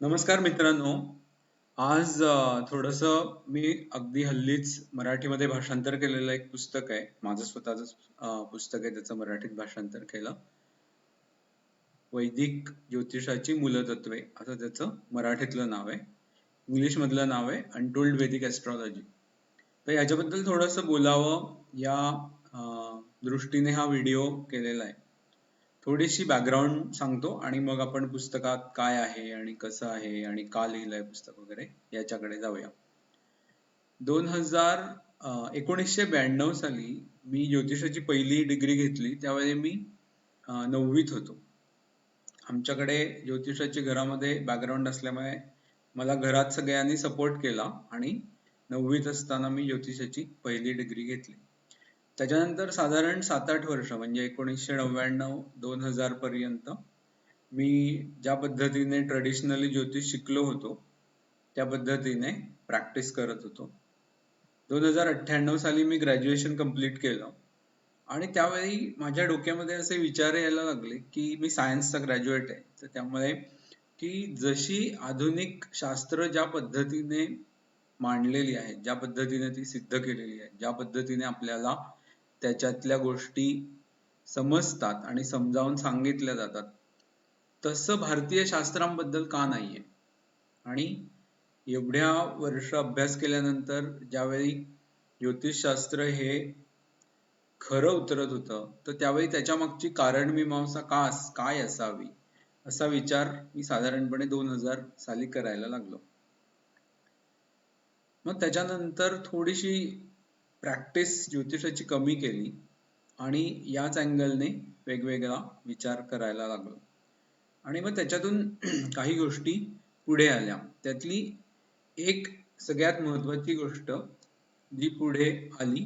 नमस्कार मित्रांनो. आज थोडस थोडंसं मी अगदी हल्लीच मराठीमध्ये भाषांतर केलेलं एक पुस्तक आहे. माझं स्वतःच पुस्तक आहे त्याचं मराठीत भाषांतर केलं. वैदिक ज्योतिषाची मूलतत्वे असं त्याचं मराठीतलं नाव आहे. इंग्लिश मधलं नाव आहे अनटोल्ड वैदिक एस्ट्रॉलॉजी तर याच्याबद्दल थोडंसं बोलावं या दृष्टीने हा व्हिडिओ केलेला आहे. थोडीशी बॅकग्राऊंड सांगतो आणि मग आपण पुस्तकात काय आहे आणि कसं आहे आणि का लिहिलंय पुस्तक वगैरे याच्याकडे जाऊया. दोन हजार एकोणीसशे ब्याण्णव साली मी ज्योतिषाची पहिली डिग्री घेतली. त्यावेळी मी नववीत होतो. आमच्याकडे ज्योतिषाची घरामध्ये बॅकग्राऊंड असल्यामुळे मला घरात सगळ्यांनी सपोर्ट केला आणि नववीत असताना मी ज्योतिषाची पहिली डिग्री घेतली. त्याच्यानंतर साधारण सात आठ वर्ष म्हणजे एकोणीसशे नव्याण्णव दोन हजार पर्यंत मी ज्या पद्धतीने ट्रेडिशनली ज्योतिष शिकलो होतो त्या पद्धतीने प्रॅक्टिस करत होतो. दोन हजार अठ्ठ्याण्णव साली मी ग्रॅज्युएशन कंप्लीट केलं. आणि त्यावेळी माझ्या डोक्यामध्ये असे विचार यायला लागले की मी सायन्सचा ग्रॅज्युएट आहे. तर त्यामुळे की जशी आधुनिक शास्त्र ज्या पद्धतीने मांडलेली आहेत ज्या पद्धतीने ती सिद्ध केलेली आहे ज्या पद्धतीने आपल्याला त्याच्यातल्या गोष्टी समजतात आणि समजावून सांगितल्या जातात. तसं भारतीय शास्त्रांबद्दल का नाहीये? आणि एवढ्या वर्ष अभ्यास केल्यानंतर ज्यावेळी ज्योतिषशास्त्र हे खरं उतरत होतं तर त्यावेळी त्याच्या मागची कारणमीमांसा का अस- काय असावी? असा विचार मी साधारणपणे दोन हजार साली करायला लागलो. मग त्याच्यानंतर थोडीशी प्रॅक्टिस ज्योतिषाची कमी केली आणि याच अँगलने वेगवेगळा विचार करायला लागलो. आणि मग त्याच्यातून काही गोष्टी पुढे आल्या. त्यातली एक सगळ्यात महत्वाची गोष्ट जी पुढे आली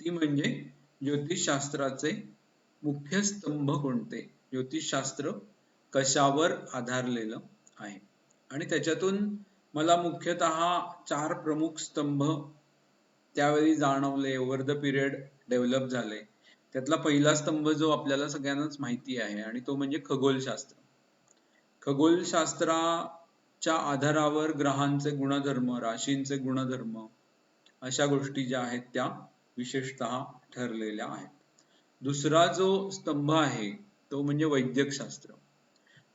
ती म्हणजे ज्योतिषशास्त्राचे मुख्य स्तंभ कोणते? ज्योतिषशास्त्र कशावर आधारलेलं आहे? आणि त्याच्यातून मला मुख्यतः चार प्रमुख स्तंभ त्यावेळी जाणवले ओव्हर द पिरियड डेव्हलप झाले. त्यातला पहिला स्तंभ जो आपल्याला सगळ्यांनाच माहिती आहे आणि तो म्हणजे खगोलशास्त्र. खगोलशास्त्राच्या आधारावर ग्रहांचे गुणधर्म राशींचे गुणधर्म अशा गोष्टी ज्या आहेत त्या विशेषतः ठरलेल्या आहेत. दुसरा जो स्तंभ आहे तो म्हणजे वैद्यकशास्त्र.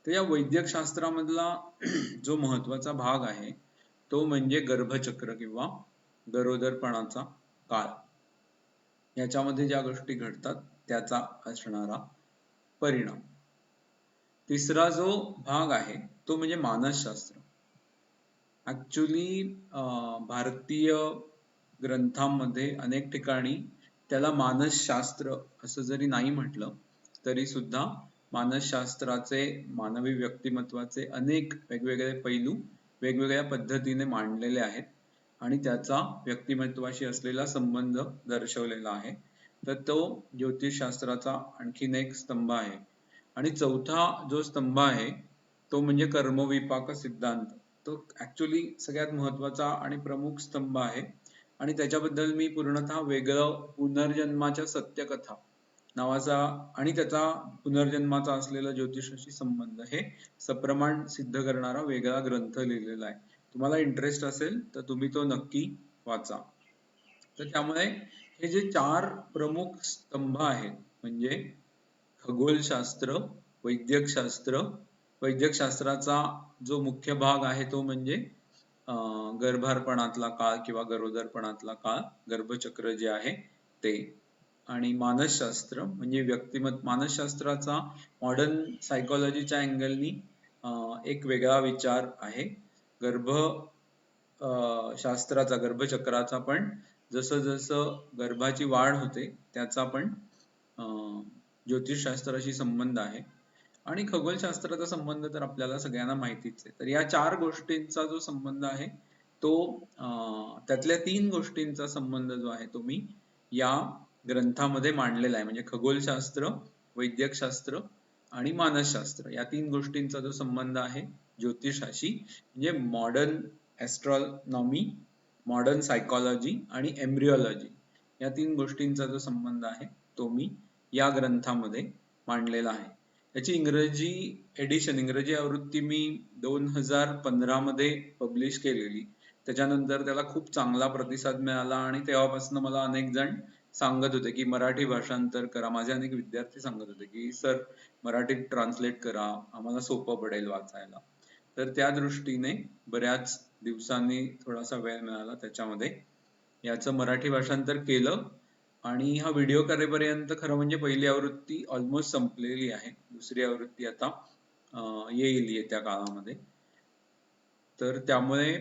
तर या वैद्यकशास्त्रामधला जो महत्त्वाचा भाग आहे तो म्हणजे गर्भचक्र किंवा गरोदरपणाचा काळ. याच्यामध्ये ज्या गोष्टी घडतात त्याचा असणारा परिणाम. तिसरा जो भाग आहे तो म्हणजे मानसशास्त्र. ऍक्च्युली भारतीय ग्रंथांमध्ये अनेक ठिकाणी त्याला मानसशास्त्र असं जरी नाही म्हटलं तरी सुद्धा मानसशास्त्राचे मानवी व्यक्तिमत्वाचे अनेक वेगवेगळे पैलू वेगवेगळ्या पद्धतीने मांडलेले आहेत. आणि त्याचा व्यक्तिमत्वाशी असलेला संबंध दर्शवलेला आहे. तर तो ज्योतिषशास्त्राचा आणखीन एक स्तंभ आहे. आणि चौथा जो स्तंभ आहे तो म्हणजे कर्मविपाक सिद्धांत. तो ऍक्च्युली सगळ्यात महत्त्वाचा आणि प्रमुख स्तंभ आहे. आणि त्याच्याबद्दल मी पूर्णतः वेगळं पुनर्जन्माच्या सत्यकथा नावाचा आणि त्याचा पुनर्जन्माचा असलेला ज्योतिषाशी संबंध हे सप्रमाण सिद्ध करणारा वेगळा ग्रंथ लिहिलेला आहे. तुम्हाला इंटरेस्ट असेल तर तुम्ही तो नक्की वाचा. तर त्यामुळे हे जे चार प्रमुख स्तंभ आहेत म्हणजे खगोलशास्त्र वैद्यकशास्त्र वैद्यकशास्त्राचा जो मुख्य भाग आहे तो म्हणजे अं, गर्भारपणातला काळ किंवा गरोदरपणातला काळ गर्भचक्र जे आहे ते. आणि मानसशास्त्र म्हणजे व्यक्तिमत मानसशास्त्राचा मॉडर्न सायकोलॉजीच्या अँगलनी एक वेगळा विचार आहे. गर्भ शास्त्राचा गर्भचक्राचा पण जसं जसं गर्भाची वाढ होते त्याचा पण अं, ज्योतिषशास्त्राशी संबंध आहे. आणि खगोलशास्त्राचा संबंध तर आपल्याला सगळ्यांना माहितीच आहे. तर या चार गोष्टींचा जो संबंध आहे तो अं, त्यातल्या तीन गोष्टींचा संबंध जो आहे तो मी या ग्रंथामध्ये मांडलेला आहे. म्हणजे खगोलशास्त्र वैद्यकशास्त्र आणि मानसशास्त्र या तीन गोष्टींचा जो संबंध आहे ज्योतिषाशी म्हणजे मॉडर्न ॲस्ट्रॉनॉमी मॉडर्न सायकॉलॉजी आणि एम्ब्रिओलॉजी या तीन गोष्टींचा जो संबंध आहे तो मी या ग्रंथामध्ये मांडलेला आहे. याची इंग्रजी एडिशन इंग्रजी आवृत्ती मी दोन हजार पंधरामध्ये पब्लिश केलेली. त्याच्यानंतर त्याला खूप चांगला प्रतिसाद मिळाला आणि तेव्हापासून मला अनेक जण सांगत होते की मराठी भाषांतर करा. माझे अनेक विद्यार्थी सांगत होते की सर मराठीत ट्रान्सलेट करा. आम्हाला सोपं पडेल वाचायला. तर त्या दृष्टीने बऱ्याच दिवसांनी थोडासा वेळ मिळाला त्याच्यामध्ये. याचं मराठी भाषांतर केलं आणि हा व्हिडिओ करेपर्यंत खरं म्हणजे पहिली आवृत्ती ऑलमोस्ट संपलेली आहे. दुसरी आवृत्ती आता येईल येत्या काळामध्ये. तर त्यामुळे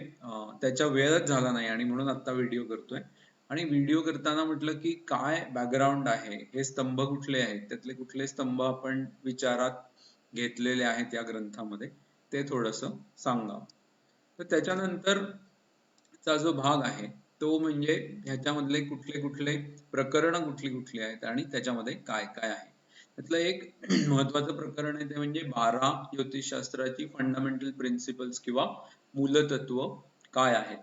त्याच्या वेळच झाला नाही आणि म्हणून आता व्हिडिओ करतोय. आणि व्हिडिओ करताना म्हटलं की काय बॅकग्राऊंड आहे? हे स्तंभ कुठले आहेत? त्यातले कुठले स्तंभ आपण विचारात घेतलेले आहेत या ग्रंथामध्ये? ते थोडस सांगा तर त्याच्यानंतर चा जो भाग आहे तो म्हणजे ह्याच्यामधले कुठले कुठले प्रकरण कुठली कुठली आहेत आणि त्याच्यामध्ये काय काय आहे. त्यातलं एक महत्वाचं प्रकरण आहे ते म्हणजे बारा ज्योतिषशास्त्राची फंडामेंटल प्रिन्सिपल्स किंवा मूलतत्व काय आहेत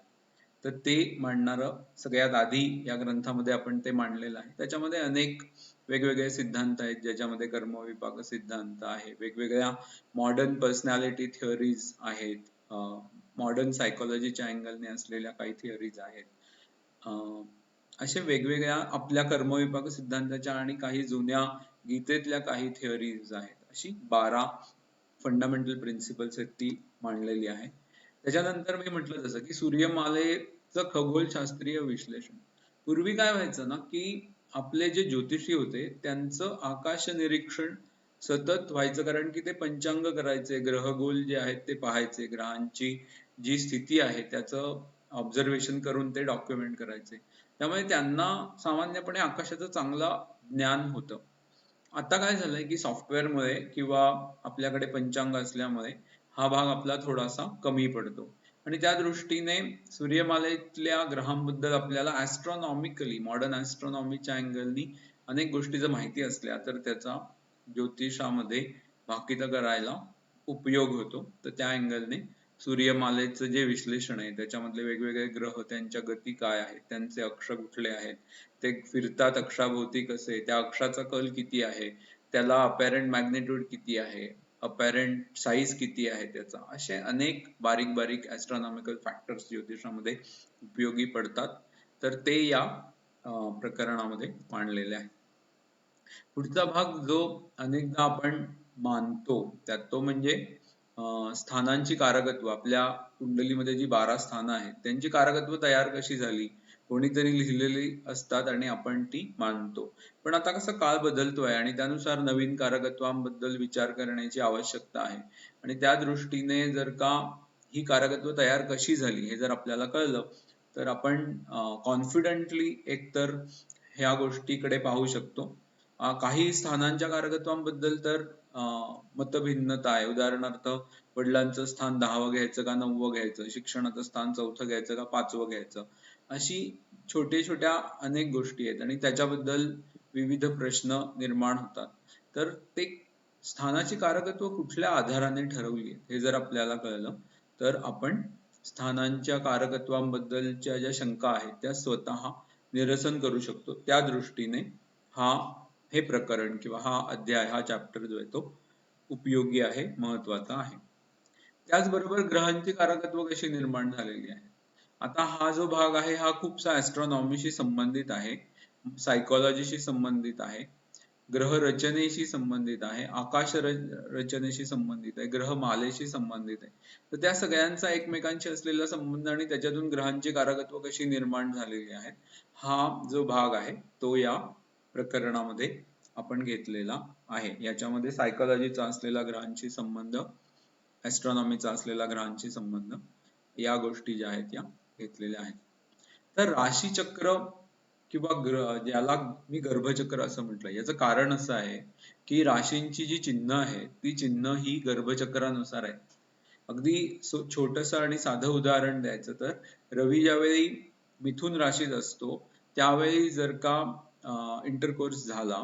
तर ते मांडणार सगळ्यात आधी या ग्रंथामध्ये आपण ते मांडलेलं आहे. त्याच्यामध्ये अनेक वेगवेगळे सिद्धांत आहेत ज्याच्यामध्ये कर्मविपाक सिद्धांत आहे. वेगवेगळ्या मॉडर्न पर्सनॅलिटी थिअरीज आहेत. मॉडर्न सायकोलॉजीच्या अँगलने असलेल्या काही थिअरीज आहेत. असे वेगवेगळ्या आपल्या कर्मविपाक सिद्धांताच्या आणि काही जुन्या गीतेतल्या काही थिअरीज आहेत. अशी बारा फंडामेंटल प्रिन्सिपल्स आहेत ती मांडलेली आहे. त्याच्यानंतर मी म्हटलं जसं की सूर्यमालेचं खगोलशास्त्रीय विश्लेषण. पूर्वी काय व्हायचं ना की आपले जे ज्योतिषी होते त्यांचं आकाश निरीक्षण सतत व्हायचं. कारण की ते पंचांग करायचे ग्रहगोल जे आहेत ते पाहायचे. ग्रहांची जी स्थिती आहे त्याचं ऑब्झर्वेशन करून ते डॉक्युमेंट करायचे. त्यामुळे त्यांना सामान्यपणे आकाशाचं चांगलं ज्ञान होतं. आता काय झालंय की सॉफ्टवेअरमुळे किंवा आपल्याकडे पंचांग असल्यामुळे हा भाग आपला थोडासा कमी पडतो. आणि त्या दृष्टीने सूर्यमालेतल्या ग्रहांबद्दल आपल्याला ऍस्ट्रॉनॉमिकली मॉडर्न ऍस्ट्रॉनॉमीच्या अँगलनी अनेक गोष्टी जर माहिती असल्या तर त्याचा ज्योतिषामध्ये भाकित करायला उपयोग होतो. तर त्या अँगलने सूर्यमालेचं जे विश्लेषण आहे त्याच्यामधले वेगवेगळे ग्रह त्यांच्या गती काय आहेत त्यांचे अक्ष कुठले आहेत ते फिरतात अक्षाभोवती कसे त्या अक्षाचा कल किती आहे त्याला अपॅरंट मॅग्नेट्यूड किती आहे अपॅरेंट साईज किती आहे त्याचा. असे अनेक बारीक बारीक ॲस्ट्रॉनॉमिकल फॅक्टर्स ज्योतिषामध्ये उपयोगी पडतात. तर ते या प्रकरणामध्ये मांडलेले आहे. पुढचा भाग जो अनेकदा आपण मानतो त्यात तो म्हणजे स्थानांची कारकत्व आपल्या कुंडलीमध्ये जी बारा स्थानं आहेत त्यांची कारकत्व तयार कशी झाली? कोणीतरी लिहिलेली असतात आणि आपण ती मानतो. पण आता कसं काळ बदलतोय आणि त्यानुसार नवीन कारकत्वांबद्दल विचार करण्याची आवश्यकता आहे. आणि त्या दृष्टीने जर का ही कारकत्व तयार कशी झाली हे जर आपल्याला कळलं तर आपण कॉन्फिडंटली एकतर ह्या गोष्टीकडे पाहू शकतो. काही स्थानांच्या कारकत्वांबद्दल तर मतभिन्नता आहे. उदाहरणार्थ वडिलांचं स्थान दहावं घ्यायचं का नववं घ्यायचं? शिक्षणाचं स्थान चौथं घ्यायचं का पाचवं घ्यायचं? अशी छोट्या छोट्या अनेक गोष्टी आहेत आणि त्याच्याबद्दल विविध प्रश्न निर्माण होतात. तर ते स्थानाची कारकत्व कुठल्या आधाराने ठरवली हे जर आपल्याला कळलं तर आपण स्थानांच्या कारकत्वांबद्दलच्या ज्या शंका आहेत त्या स्वतः निरसन करू शकतो. त्या दृष्टीने हा हे प्रकरण किंवा हा अध्याय हा चॅप्टर जो आहे तो उपयोगी आहे महत्त्वाचा आहे. त्याचबरोबर ग्रहांची कारकत्व कशी निर्माण झालेली आहे? आता हा जो भाग आहे हा खूपसा ॲस्ट्रॉनॉमीशी संबंधित आहे सायकोलॉजीशी संबंधित आहे ग्रह रचनेशी संबंधित आहे आकाश रचनेशी संबंधित आहे ग्रह मालेशी संबंधित आहे. तर त्या सगळ्यांचा एकमेकांशी असलेला संबंध आणि त्याच्यातून ग्रहांची कारकत्व कशी निर्माण झालेली आहे हा जो भाग आहे तो या प्रकरणामध्ये आपण घेतलेला आहे. याच्यामध्ये सायकोलॉजीचा असलेला ग्रहांशी संबंध ॲस्ट्रॉनॉमीचा असलेला ग्रहांशी संबंध या गोष्टी ज्या आहेत या घेतलेले आहेत. तर राशी चक्र किंवा ज्याला मी गर्भचक्र असं म्हटलं याचं कारण असं आहे की राशींची जी चिन्ह आहे ती चिन्ह ही गर्भचक्रानुसार आहे. अगदी छोटस आणि साधं उदाहरण द्यायचं तर रवी ज्यावेळी मिथुन राशीत असतो त्यावेळी जर का इंटरकोर्स झाला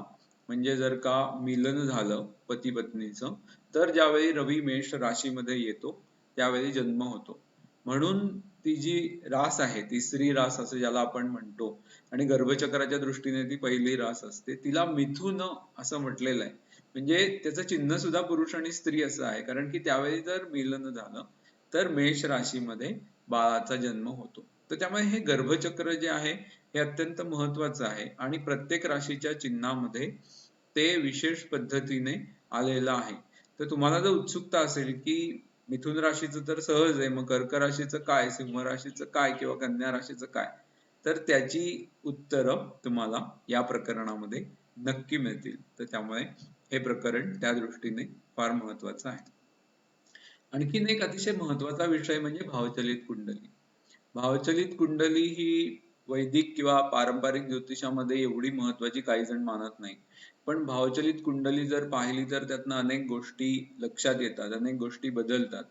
म्हणजे जर का मिलन झालं पती पत्नीचं तर ज्यावेळी रवी मेष राशीमध्ये येतो त्यावेळी जन्म होतो. म्हणून ती जी रास आहे तिसरी रास असं ज्याला आपण म्हणतो आणि गर्भचक्राच्या दृष्टीने ती पहिली रास असते तिला मिथुन असं म्हटलेलं आहे. म्हणजे त्याचं चिन्ह सुद्धा पुरुष आणि स्त्री असं आहे कारण की त्यावेळी जर मिलन झालं तर मेष राशीमध्ये बाळाचा जन्म होतो. तर त्यामुळे हे गर्भचक्र जे आहे हे अत्यंत महत्वाचं आहे आणि प्रत्येक राशीच्या चिन्हामध्ये ते विशेष पद्धतीने आलेलं आहे. तर तुम्हाला जर उत्सुकता असेल की मिथुन राशीचं तर सहज आहे. मग कर्क राशीचं काय? सिंह राशीचं काय? किंवा कन्या राशीचं काय? तर त्याची उत्तरं तुम्हाला या प्रकरणामध्ये नक्की मिळतील. तर त्यामुळे हे प्रकरण त्या दृष्टीने फार महत्वाचं आहे. आणखीन एक अतिशय महत्त्वाचा विषय म्हणजे भावचलित कुंडली. भावचलित कुंडली ही वैदिक किंवा पारंपरिक ज्योतिषामध्ये एवढी महत्वाची काही जण मानत नाही. पण भावचलित कुंडली जर पाहिली तर त्यातनं अनेक गोष्टी लक्षात येतात अनेक गोष्टी बदलतात.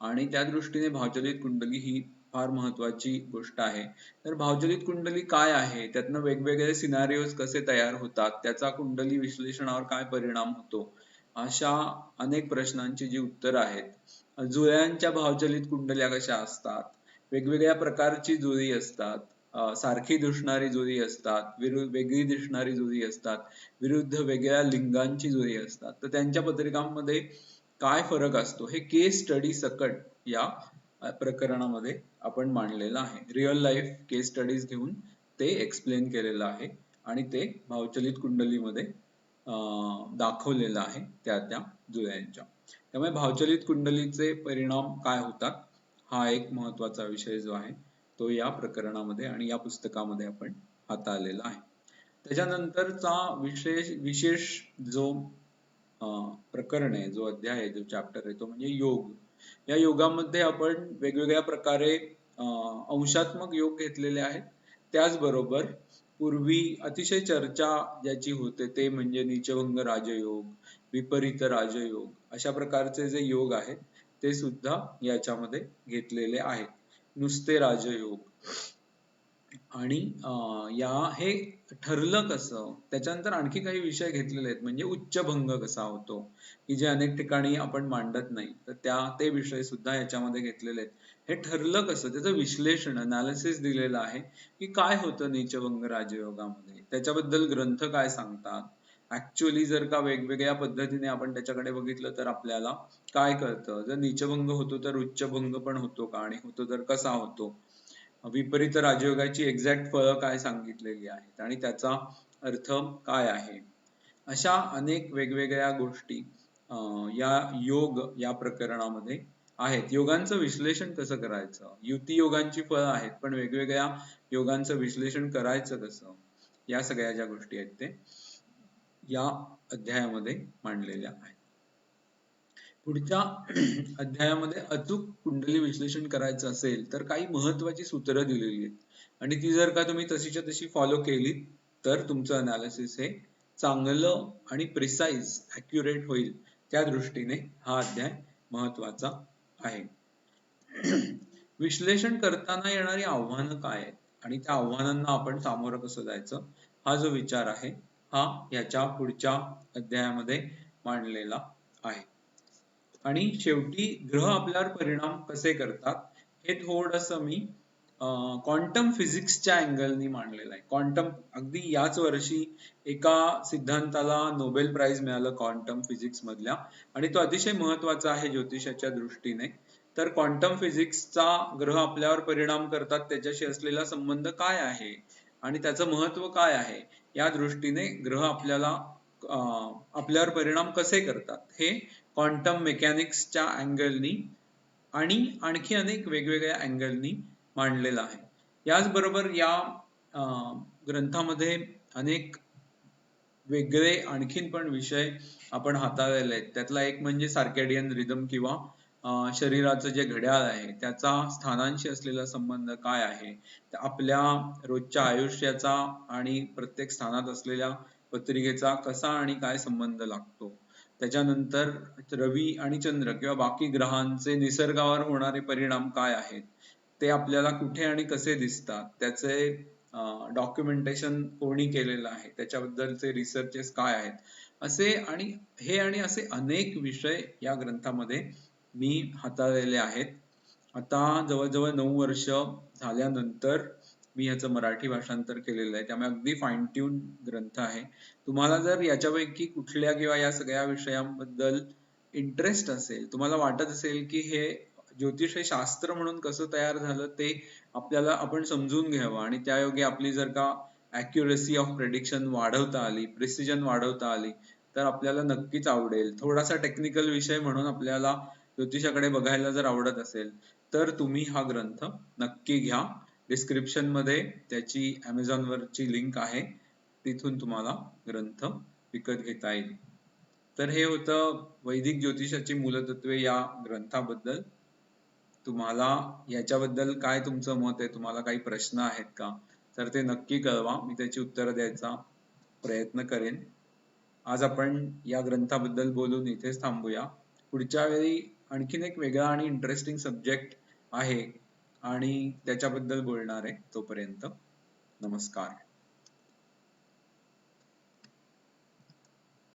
आणि त्या दृष्टीने भावचलित कुंडली ही फार महत्वाची गोष्ट आहे. तर भावचलित कुंडली काय आहे? त्यातनं वेगवेगळे सिनारिओज कसे तयार होतात? त्याचा कुंडली विश्लेषणावर काय परिणाम होतो? अशा अनेक प्रश्नांची जी उत्तर आहेत. जुळ्यांच्या भावचलित कुंडल्या कशा असतात? वेगवेगळ्या प्रकारची जुळी असतात. सारखी दिसणारी जुळी असतात विरुद्ध वेगळी दिसणारी जुळी असतात विरुद्ध वेगळ्या लिंगांची जुळी असतात. तर त्यांच्या पत्रिकांमध्ये काय फरक असतो? हे केस स्टडी सकट या प्रकरणामध्ये आपण मांडलेलं आहे. रिअल लाईफ केस स्टडीज घेऊन ते एक्सप्लेन केलेलं आहे आणि ते भावचलित कुंडलीमध्ये दाखवलेलं आहे त्या त्या जुळ्यांच्या त्यामुळे भावचलित कुंडलीचे परिणाम काय होतात? हा एक महत्त्वाचा विषय जो आहे. तो या प्रकरणामध्ये आणि या पुस्तकामध्ये आपण हाताळलेला आहे. त्याच्यानंतरचा विशेष विशेष जो प्रकरण आहे जो अध्याय आहे जो चॅप्टर आहे तो म्हणजे योग. या योगामध्ये आपण वेगवेगळ्या प्रकारे अंशात्मक योग घेतलेले आहेत. त्याचबरोबर पूर्वी अतिशय चर्चा ज्याची होते ते म्हणजे नीचभंग राजयोग विपरीत राजयोग अशा प्रकारचे जे योग आहेत ते सुद्धा याच्यामध्ये घेतलेले आहेत. नुसते राजयोग. आणि या हे ठरलं कसं? त्याच्यानंतर आणखी काही विषय घेतलेले आहेत. म्हणजे उच्चभंग कसा होतो? की जे अनेक ठिकाणी आपण मांडत नाही. तर त्या ते विषय सुद्धा याच्यामध्ये घेतलेले आहेत. हे ठरलं कसं? त्याचं विश्लेषण अनालिसिस दिलेलं आहे. की काय होतं नीचभंग राजयोगामध्ये? त्याच्याबद्दल ग्रंथ काय सांगतात? ऍक्च्युअली जर का वेगवेगळ्या पद्धतीने आपण त्याच्याकडे बघितलं तर आपल्याला काय कळतं? जर नीचभंग होतो तर उच्चभंग पण होतो का? आणि होतो तर कसा होतो? विपरीत राजयोगाची एक्झॅक्ट फळं काय सांगितलेली आहेत? आणि त्याचा अर्थ काय आहे? अशा अनेक वेगवेगळ्या गोष्टी या योग या प्रकरणामध्ये आहेत. योगांचं विश्लेषण कसं करायचं? युती योगांची फळं आहेत पण वेगवेगळ्या योगांचं विश्लेषण करायचं कसं? या सगळ्या ज्या गोष्टी आहेत ते या अध्यायामध्ये मांडलेल्या आहेत. पुढच्या अध्यायामध्ये अचूक कुंडली विश्लेषण करायचं असेल तर काही महत्वाची सूत्र दिलेली आहेत. आणि ती जर का तुम्ही तशीच्या तशी फॉलो केली तर तुमचं अनालिसिस हे चांगलं आणि प्रिसाइज अॅक्युरेट होईल. त्या दृष्टीने हा अध्याय महत्त्वाचा आहे. विश्लेषण करताना येणारी आव्हानं काय आहेत? आणि त्या आव्हानांना आपण सामोरं कसं जायचं? हा जो विचार आहे हा याच्या पुढच्या अध्यायामध्ये मांडलेला आहे. आणि शेवटी ग्रह आपल्यावर परिणाम कसे करतात हे थोडस मी क्वांटम फिजिक्सच्या अँगलनी मांडलेलं आहे. क्वांटम अगदी याच वर्षी एका सिद्धांताला नोबेल प्राइज मिळालं क्वांटम फिजिक्स मधल्या. आणि तो अतिशय महत्त्वाचा आहे ज्योतिषाच्या दृष्टीने. तर क्वांटम फिजिक्सचा ग्रह आपल्यावर परिणाम करतात त्याच्याशी असलेला संबंध काय आहे? आणि त्याचं महत्त्व काय आहे? या दृष्टीने ग्रह आपल्याला आपल्यावर परिणाम कसे करतात? हे क्वांटम मेकॅनिक्सच्या अँगलनी आणि आणखी अनेक वेगवेगळ्या अँगलनी मांडलेला आहे. याचबरोबर या ग्रंथामध्ये अनेक वेगळे आणखीन पण विषय आपण हाताळलेले आहेत. त्यातला एक म्हणजे सार्केडियन रिदम किंवा शरीराचं जे घड्याळ आहे त्याचा स्थानांशी असलेला संबंध काय आहे? आपल्या रोजच्या आयुष्याचा आणि प्रत्येक स्थानात असलेल्या पत्रिकेचा कसा आणि काय संबंध लागतो? त्याच्यानंतर रवी आणि चंद्र किंवा बाकी ग्रहांचे निसर्गावर होणारे परिणाम काय आहेत? ते आपल्याला कुठे आणि कसे दिसतात? त्याचे डॉक्युमेंटेशन कोणी केलेलं आहे? त्याच्याबद्दलचे रिसर्चेस काय आहेत? असे आणि हे आणि असे अनेक विषय या ग्रंथामध्ये मी हाताळलेले आहेत. आता जवळजवळ नऊ वर्ष झाल्यानंतर मी याचं मराठी भाषांतर केलेलं आहे. त्यामुळे अगदी फाईन ट्यून ग्रंथ आहे. तुम्हाला जर याच्यापैकी कुठल्या किंवा या सगळ्या विषयांबद्दल इंटरेस्ट असेल तुम्हाला वाटत असेल की हे ज्योतिष हे शास्त्र म्हणून कसं तयार झालं ते आपल्याला आपण समजून घ्यावं. आणि त्यायोगे आपली जर का अॅक्युरेसी ऑफ प्रेडिक्शन वाढवता आली प्रिसिजन वाढवता आली तर आपल्याला नक्कीच आवडेल. थोडासा टेक्निकल विषय म्हणून आपल्याला ज्योतिषाकडे बघायला जर आवडत असेल तर तुम्ही हा ग्रंथ नक्की घ्या. डिस्क्रिप्शनमध्ये त्याची अमेझॉन वरची लिंक आहे. तिथून तुम्हाला ग्रंथ विकत घेता येईल. तर हे होतं वैदिक ज्योतिषाची मूलतत्वे या ग्रंथाबद्दल. तुम्हाला याच्याबद्दल काय तुमचं मत आहे? तुम्हाला काही प्रश्न आहेत का? तर ते नक्की कळवा. मी त्याची उत्तरं द्यायचा प्रयत्न करेन. आज आपण या ग्रंथाबद्दल बोलून इथेच थांबूया. पुढच्या वेळी आणखीन एक वेगळा आणि इंटरेस्टिंग सब्जेक्ट आहे आणि त्याच्याबद्दल बोलणार आहे तोपर्यंत. नमस्कार.